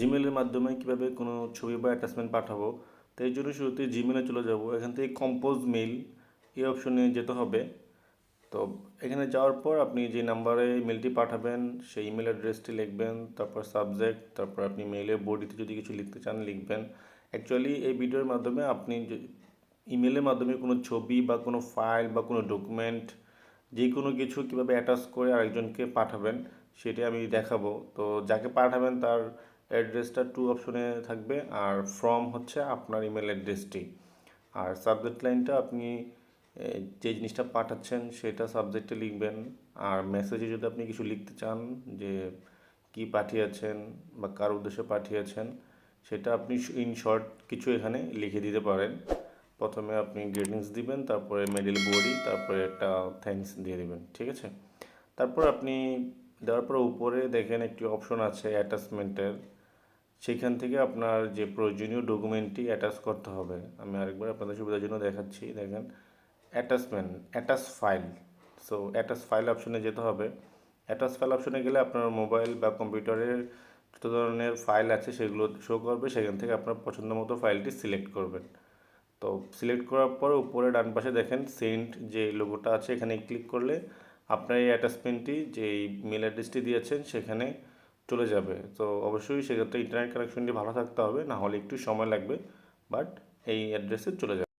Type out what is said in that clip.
জিমেলের মাধ্যমে কীভাবে কোনো ছবি বা অ্যাটাচমেন্ট পাঠাবো, তো এই জন্য শুরুতে জিমেলে চলে যাব। এখান থেকে কম্পোজ মেইল এই অপশনে যেতে হবে। তো এখানে যাওয়ার পর আপনি যে নাম্বারে মেলটি পাঠাবেন, সেই ইমেল অ্যাড্রেসটি লিখবেন, তারপর সাবজেক্ট তারপর আপনি মেইলের বডিতে যদি কিছু লিখতে চান, লিখবেন। অ্যাকচুয়ালি এই ভিডিওর মাধ্যমে আপনি ইমেলের মাধ্যমে কোনো ছবি বা কোনো ফাইল বা কোনো ডকুমেন্ট যে কোনো কিছু কীভাবে অ্যাটাচ করে আরেকজনকে পাঠাবেন সেটি আমি দেখাবো। তো যাকে পাঠাবেন তার অ্যাড্রেসটা টু অপশনে থাকবে, আর ফ্রম হচ্ছে আপনার ইমেল অ্যাড্রেসটি আর সাবজেক্ট লাইনটা আপনি যে জিনিসটা পাঠাচ্ছেন সেটা সাবজেক্টে লিখবেন। আর মেসেজে যদি আপনি কিছু লিখতে চান যে কি পাঠিয়েছেন বা কার উদ্দেশ্যে পাঠিয়েছেন, সেটা আপনি ইন শর্ট কিছু এখানে লিখে দিতে পারেন। প্রথমে আপনি গ্রিটিংস দিবেন, তারপরে মেডেল বডি, তারপরে একটা থ্যাঙ্কস দিয়ে দিবেন, ঠিক আছে? তারপর আপনি দেওয়ার পর উপরে দেখেন একটি অপশন আছে অ্যাটাচমেন্টের সেখান থেকে আপনার যে প্রয়োজনীয় ডকুমেন্টটি অ্যাটাচ করতে হবে। আমি আরেকবার আপনাদের সুবিধার জন্য দেখাচ্ছি, দেখেন। Attachment attach file so attach file অপশনে যেতে হবে। অ্যাটাচ ফাইল অপশনে গেলে আপনার মোবাইল বা কম্পিউটারের যত ধরনের ফাইল আছে সেগুলো শো করবে। সেখান থেকে আপনার পছন্দ মতো ফাইলটি সিলেক্ট করবেন। তো সিলেক্ট করার পর উপরে ডান পাশে দেখেন সেন্ট যে লোগোটা আছে, এখানে ক্লিক করলে আপনার এই অ্যাটাচমেন্টটি যে মেল অ্যাড্রেসটি দিয়েছেন, সেখানে চলে যাবে। তো অবশ্যই সেক্ষেত্রে ইন্টারনেট কানেকশনটি ভালো থাকতে হবে, না হলে একটু সময় লাগবে বাট এই অ্যাড্রেসে চলে যাবে।